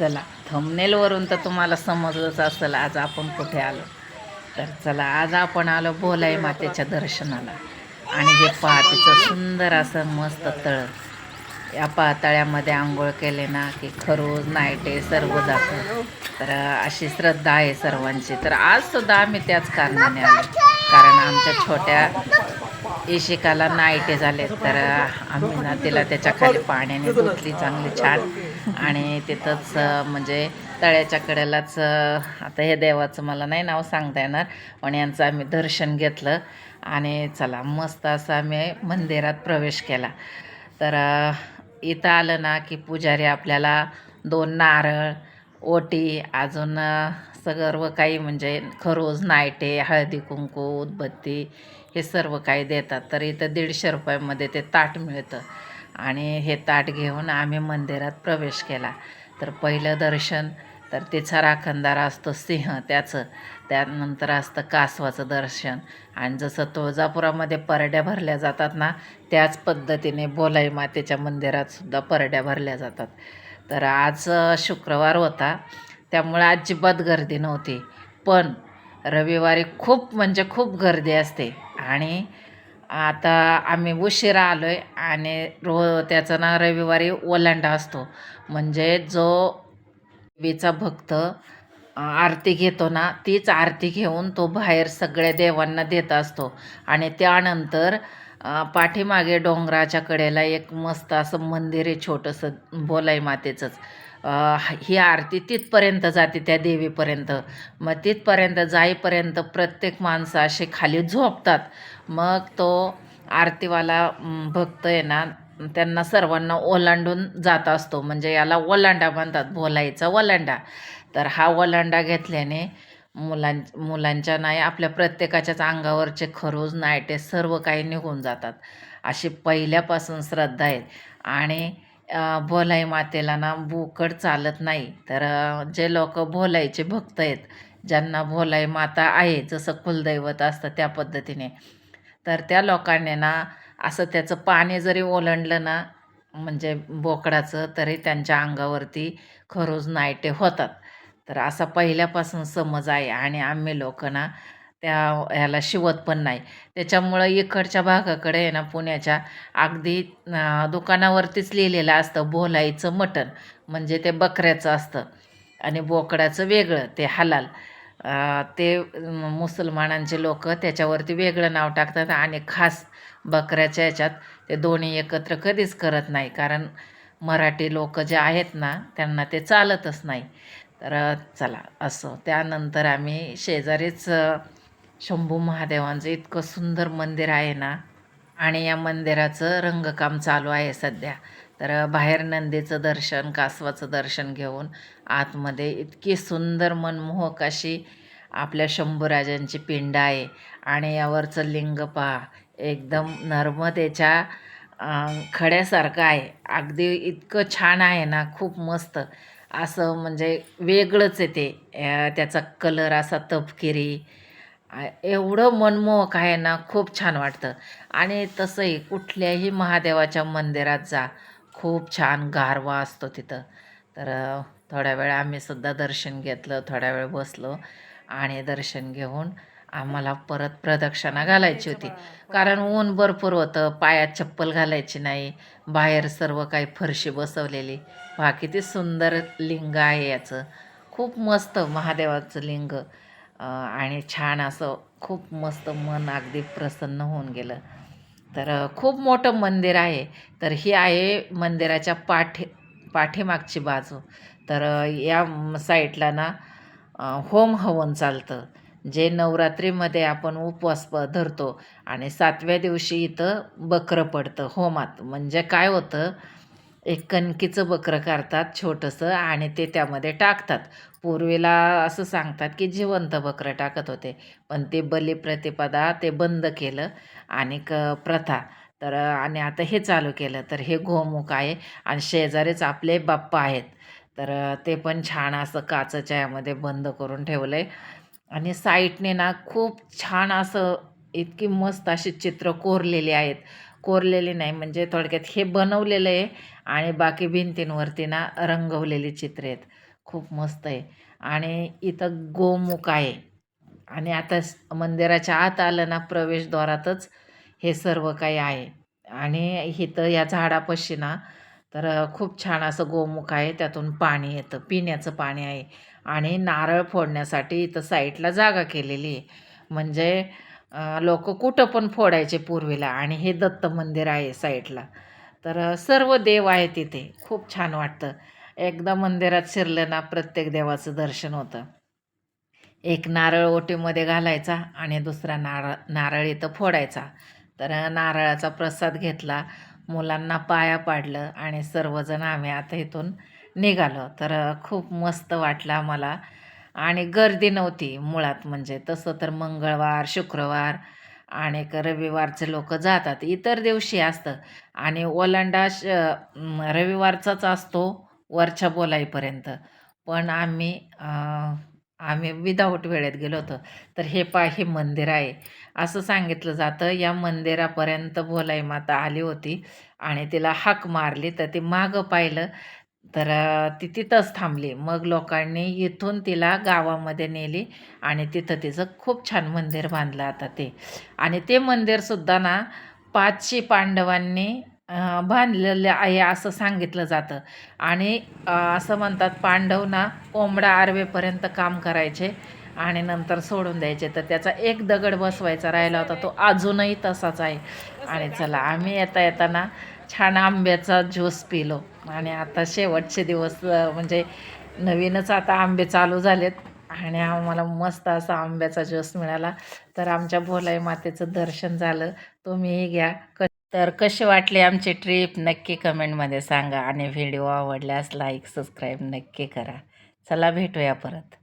चला थमनेलवरून तर तुम्हाला समजलंच असेल आज आपण कुठे आलो. तर चला आज आपण आलो भोलाई मातेच्या दर्शनाला. आणि हे पहा तिचं सुंदर असं मस्त तळ. या पातळ्यामध्ये आंघोळ केले ना की खरोज नाईटे सर्व जातं तर अशी श्रद्धा आहे सर्वांची. तर आज सुद्धा आम्ही त्याच कारणाने आलो. कारण आमच्या छोट्या इशिकाला नाईटे झाले तर आम्ही ना तिला त्याच्याखाली पाण्याने धुतली चांगली छान. आणि तिथंच म्हणजे तळ्याच्या कडेलाच आता हे देवाचं मला नाही नाव सांगता येणार पण यांचं आम्ही दर्शन घेतलं आणि चला मस्त असं आम्ही मंदिरात प्रवेश केला. तर इथं आलं ना की पुजारी आपल्याला दोन नारळ ओटी अजून सगर्व सर्व काही म्हणजे खरोज नायटे हळदी कुंकू उदबत्ती हे सर्व काही देतात. तर इथं दीडशे रुपयामध्ये ते ताट मिळतं. आणि हे ताट घेऊन आम्ही मंदिरात प्रवेश केला. तर पहिलं दर्शन तर तिचा राखणदार असतो सिंह त्याचं. त्यानंतर असतं कासवाचं दर्शन. आणि जसं तुळजापुरामध्ये परड्या भरल्या जातात ना त्याच पद्धतीने बोलाई मातेच्या मंदिरातसुद्धा परड्या भरल्या जातात. तर आज शुक्रवार होता. त्यामुळे अजिबात गर्दी नव्हती. पण रविवारी खूप म्हणजे खूप गर्दी असते. आणि आता आम्ही उशिरा आलो आहे आणि रो त्याचं ना रविवारी ओलांडा असतो. म्हणजे जो देवीचा भक्त आरती घेतो ना तीच आरती घेऊन तो बाहेर सगळ्या देवांना देत असतो. आणि त्यानंतर पाठीमागे डोंगराच्या कडेला एक मस्त असं मंदिर आहे छोटंसं बोलाई मातेचंच. ही आरती तिथपर्यंत जाते त्या देवीपर्यंत. मग तिथपर्यंत जाईपर्यंत प्रत्येक माणसं असे खाली झोपतात. मग तो आरतीवाला भक्त आहे ना त्यांना सर्वांना ओलांडून जात असतो. म्हणजे याला ओलांडा म्हणतात बोलायचा ओलांडा तर हा ओलांडा घेतल्याने मुलां मुलांच्या नाही आपल्या प्रत्येकाच्याच अंगावरचे खरोज नायटे सर्व काही निघून जातात. अशी पहिल्यापासून श्रद्धा आहे. आणि भोलाई मातेला ना बोकड चालत नाही. तर जे लोक भोलाईचे भक्त आहेत ज्यांना भोलाई माता आहे जसं कुलदैवत असतं त्या पद्धतीने तर त्या लोकांनी ना असं त्याचं पाणी जरी ओलांडलं ना म्हणजे बोकडाचं तरी त्यांच्या अंगावरती खरोज नायटे होतात. तर असा पहिल्यापासून समज आहे आणि आम्ही लोक ना त्या ह्याला शिवत पण नाही. त्याच्यामुळं इकडच्या भागाकडे आहे ना पुण्याच्या अगदी दुकानावरतीच लिहिलेलं असतं बोलायचं मटण. म्हणजे ते बकऱ्याचं असतं आणि बोकडाचं वेगळं ते हलाल. ते मुसलमानांचे लोक त्याच्यावरती वेगळं नाव टाकतात आणि खास बकऱ्याच्या याच्यात ते दोन्ही एकत्र कधीच करत नाही. कारण मराठी लोक जे आहेत ना त्यांना ते चालतच नाही. तर चला असं. त्यानंतर आम्ही शेजारीच शंभू महादेवांचं इतकं सुंदर मंदिर आहे ना आणि या मंदिराचं रंगकाम चालू आहे सध्या. तर बाहेर नंदीचं दर्शन कासवाचं दर्शन घेऊन आतमध्ये इतकी सुंदर मनमोहक अशी आपल्या शंभूराजांची पिंड आहे. आणि यावरचं लिंग पहा एकदम नर्मदेच्या खड्यासारखं आहे. अगदी इतकं छान आहे ना खूप मस्त. असं म्हणजे वेगळंच आहे ते. त्याचा कलर असा तपकिरी एवढं मनमोहक आहे ना खूप छान वाटतं. आणि तसंही कुठल्याही महादेवाच्या मंदिरात जा खूप छान गारवा असतो तिथं. तर थोड्या वेळ आम्ही सुद्धा दर्शन घेतलं थोड्या वेळ बसलो आणि दर्शन घेऊन आम्हाला परत प्रदक्षिणा घालायची होती. कारण ऊन भरपूर होतं पायात चप्पल घालायची नाही बाहेर सर्व काही फरशी बसवलेली. पहा किती सुंदर लिंग आहे याचं. खूप मस्त महादेवाचं लिंग. आणि छान असं खूप मस्त मन अगदी प्रसन्न होऊन गेलं. तर खूप मोठं मंदिर आहे. तर ही आहे मंदिराच्या पाठी पाठीमागची बाजू. तर या साईटला साईडला ना होम हवन चालतं जे नवरात्रीमध्ये आपण उपवास प धरतो आणि सातव्या दिवशी इथं बकरं पडतं होमात. म्हणजे काय होतं एक कणकीचं बकरं करतात छोटंसं आणि ते त्यामध्ये टाकतात. पूर्वीला असं सांगतात की जिवंत बकरं टाकत होते. पण ते बलिप्रतिपदा ते बंद केलं आणि क प्रथा. तर आणि आता हे चालू केलं. तर हे गोमुख आहे आणि शेजारीच आपले बाप्पा आहेत. तर ते पण छान असं काचच्या यामध्ये बंद करून ठेवलं आहे आणि साईटने ना खूप छान असं इतकी मस्त अशी चित्र कोरलेली आहेत. कोरलेली नाही. म्हणजे थोडक्यात हे बनवलेलं आहे आणि बाकी भिंतींवरती ना रंगवलेली चित्रे आहेत. खूप मस्त आहे. आणि इथं गोमुख आहे. आणि आता मंदिराच्या आत आलं ना प्रवेशद्वारातच हे सर्व काही आहे. आणि इथं या झाडापाशी ना तर खूप छान असं गोमुख आहे. त्यातून पाणी येतं. पिण्याचं पाणी आहे. आणि नारळ फोडण्यासाठी इथं साईडला जागा केलेली आहे. म्हणजे लोक कुठं पण फोडायचे पूर्वीला आणि हे दत्त मंदिर आहे साईडला. तर सर्व देव आहे तिथे खूप छान वाटतं. एकदा मंदिरात शिरलं ना प्रत्येक देवाचं दर्शन होतं. एक नारळ ओटीमध्ये घालायचा आणि दुसरा नारळ नारळ इथं फोडायचा. तर नारळाचा प्रसाद घेतला. मुलांना पाया पाडलं आणि सर्वजण आम्ही आता इथून निघालो. तर खूप मस्त वाटलं आम्हाला. आणि गर्दी नव्हती मुळात म्हणजे. तसं तर मंगळवार शुक्रवार आणि रविवारचे लोक जातात. इतर दिवशी असतं. आणि ओलांडा श रविवारचाच असतो वरच्या बोलाईपर्यंत. पण आम्ही आम्ही विदाऊट वेळेत गेलो होतो. तर हे पा हे मंदिर आहे. असं सांगितलं जातं या मंदिरापर्यंत बोलाई माता आली होती आणि तिला हाक मारली. तर ती मागं पाहिलं. तर ती तिथंच थांबली. मग लोकांनी इथून तिला गावामध्ये नेली आणि तिथं तिचं खूप छान मंदिर बांधलं आता ते. आणि ते मंदिरसुद्धा ना पाचशे पांडवांनी बांधलेलं आहे असं सांगितलं जातं. आणि असं म्हणतात पांडव ना कोंबडा आरवेपर्यंत काम करायचे आणि नंतर सोडून द्यायचे. तर त्याचा एक दगड बसवायचा राहिला होता तो अजूनही तसाच आहे. आणि चला आम्ही येता येताना छान आंब्याचा ज्यूस पिलो. आणि आता शेवटचे दिवस म्हणजे नवीनच आता आंबे चालू झालेत. आणि आम्हाला मस्त असा आंब्याचा ज्यूस मिळाला तर आमच्या भोलाई मातेचं दर्शन झालं. तुम्हीही घ्या. क तर कशी वाटली आमची ट्रिप नक्की कमेंटमध्ये सांगा. आणि व्हिडिओ आवडल्यास लाईक सबस्क्राईब नक्की करा. चला भेटूया परत.